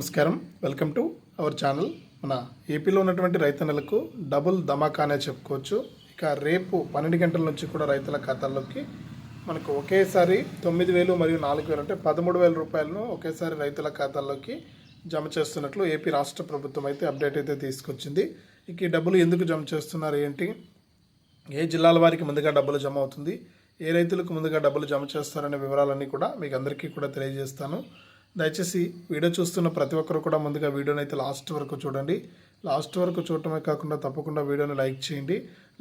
నమస్కారం. Welcome to our channel. మన ఏపీలో ఉన్నటువంటి రైతన్నలకు డబుల్ ధమాకా అనే చెప్పుకోవచ్చు. ఇక రేపు పన్నెండు గంటల నుంచి కూడా రైతుల ఖాతాల్లోకి మనకు ఒకేసారి తొమ్మిది వేలు మరియు నాలుగు వేలు అంటే పదమూడు వేల రూపాయలను ఒకేసారి రైతుల ఖాతాల్లోకి జమ చేస్తున్నట్లు ఏపీ రాష్ట్ర ప్రభుత్వం అయితే అప్డేట్ అయితే తీసుకొచ్చింది. ఇక ఈ డబ్బులు ఎందుకు జమ చేస్తున్నారు ఏంటి? ఏ జిల్లాల వారికి ముందుగా డబ్బులు జమ అవుతుంది? ఏ రైతులకు ముందుగా డబ్బులు జమ చేస్తారనే వివరాలన్నీ కూడా మీకు అందరికీ కూడా తెలియజేస్తాను. దయచేసి వీడియో చూస్తున్న ప్రతి ఒక్కరు కూడా ముందుగా వీడియోని అయితే లాస్ట్ వరకు చూడండి. లాస్ట్ వరకు చూడటమే కాకుండా తప్పకుండా వీడియోని లైక్ చేయండి.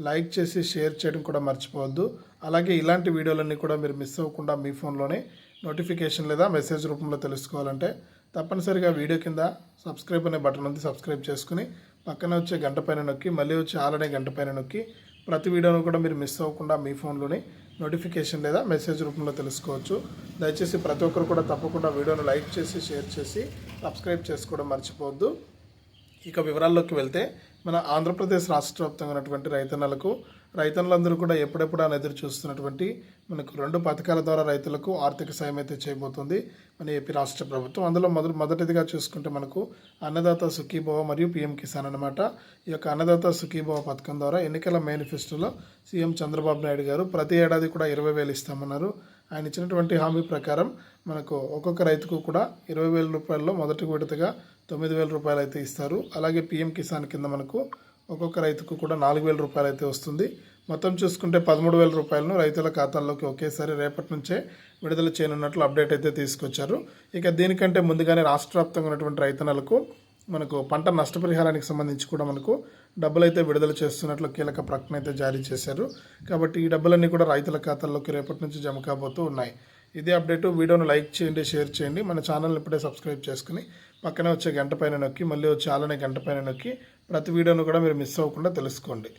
లైక్ చేసి షేర్ చేయడం కూడా మర్చిపోవద్దు. అలాగే ఇలాంటి వీడియోలన్నీ కూడా మీరు మిస్ అవ్వకుండా మీ ఫోన్లోనే నోటిఫికేషన్ లేదా మెసేజ్ రూపంలో తెలుసుకోవాలంటే తప్పనిసరిగా వీడియో కింద సబ్స్క్రైబ్ అనే బటన్ ఉంది. సబ్స్క్రైబ్ చేసుకుని పక్కన వచ్చే గంట పైన నొక్కి మళ్ళీ వచ్చే ఆలనే గంట పైన నొక్కి ప్రతి వీడియోను కూడా మీరు మిస్ అవ్వకుండా మీ ఫోన్లోనే నోటిఫికేషన్ లేదా మెసేజ్ రూపంలో తెలుసుకోవచ్చు. దయచేసి ప్రతి ఒక్కరు కూడా తప్పకుండా వీడియోను లైక్ చేసి షేర్ చేసి సబ్స్క్రైబ్ చేసుకోవడం మర్చిపోవద్దు. ఇక వివరాల్లోకి వెళ్తే మన ఆంధ్రప్రదేశ్ రాష్ట్ర వ్యాప్తంగా ఉన్నటువంటి రైతన్నలకు రైతన్నులందరూ కూడా ఎప్పుడెప్పుడు అని ఎదురు చూస్తున్నటువంటి మనకు రెండు పథకాల ద్వారా రైతులకు ఆర్థిక సాయం అయితే చేయబోతుంది మన ఏపీ రాష్ట్ర ప్రభుత్వం. అందులో మొదటి మొదటిదిగా చూసుకుంటే మనకు అన్నదాత సుఖీభవ మరియు పిఎం కిసాన్ అనమాట ఈ యొక్క అన్నదాత సుఖీభవ పథకం ద్వారా ఎన్నికల మేనిఫెస్టోలో సీఎం చంద్రబాబు నాయుడు గారు ప్రతి ఏడాది కూడా ఇరవై వేలు ఇస్తామన్నారు. ఆయన ఇచ్చినటువంటి హామీ ప్రకారం మనకు ఒక్కొక్క రైతుకు కూడా ఇరవై వేల రూపాయల్లో మొదటి విడతగా తొమ్మిది వేల రూపాయలు అయితే ఇస్తారు. అలాగే పిఎం కిసాన్ కింద మనకు ఒక్కొక్క రైతుకు కూడా నాలుగు వేల రూపాయలు అయితే వస్తుంది. మొత్తం చూసుకుంటే పదమూడు వేల రూపాయలను రైతుల ఖాతాల్లోకి ఒకేసారి రేపటి నుంచే విడుదల చేయనున్నట్లు అప్డేట్ అయితే తీసుకొచ్చారు. ఇక దీనికంటే ముందుగానే రాష్ట్ర వ్యాప్తంగా ఉన్నటువంటి రైతన్నలకు మనకు పంట నష్టపరిహారానికి సంబంధించి కూడా మనకు డబ్బులు అయితే విడుదల చేస్తున్నట్లు కీలక ప్రకటన అయితే జారీ చేశారు. కాబట్టి ఈ డబ్బులన్నీ కూడా రైతుల ఖాతాల్లోకి రేపటి నుంచి జమ కాబోతూ ఉన్నాయి. ఇదే అప్డేట్. వీడియోను లైక్ చేయండి షేర్ చేయండి. మన ఛానల్ని ఇప్పుడే సబ్స్క్రైబ్ చేసుకుని పక్కనే వచ్చే గంట పైన నొక్కి మళ్ళీ వచ్చే ఆలనే గంట పైన నొక్కి ప్రతి వీడియోను కూడా మీరు మిస్ అవ్వకుండా తెలుసుకోండి.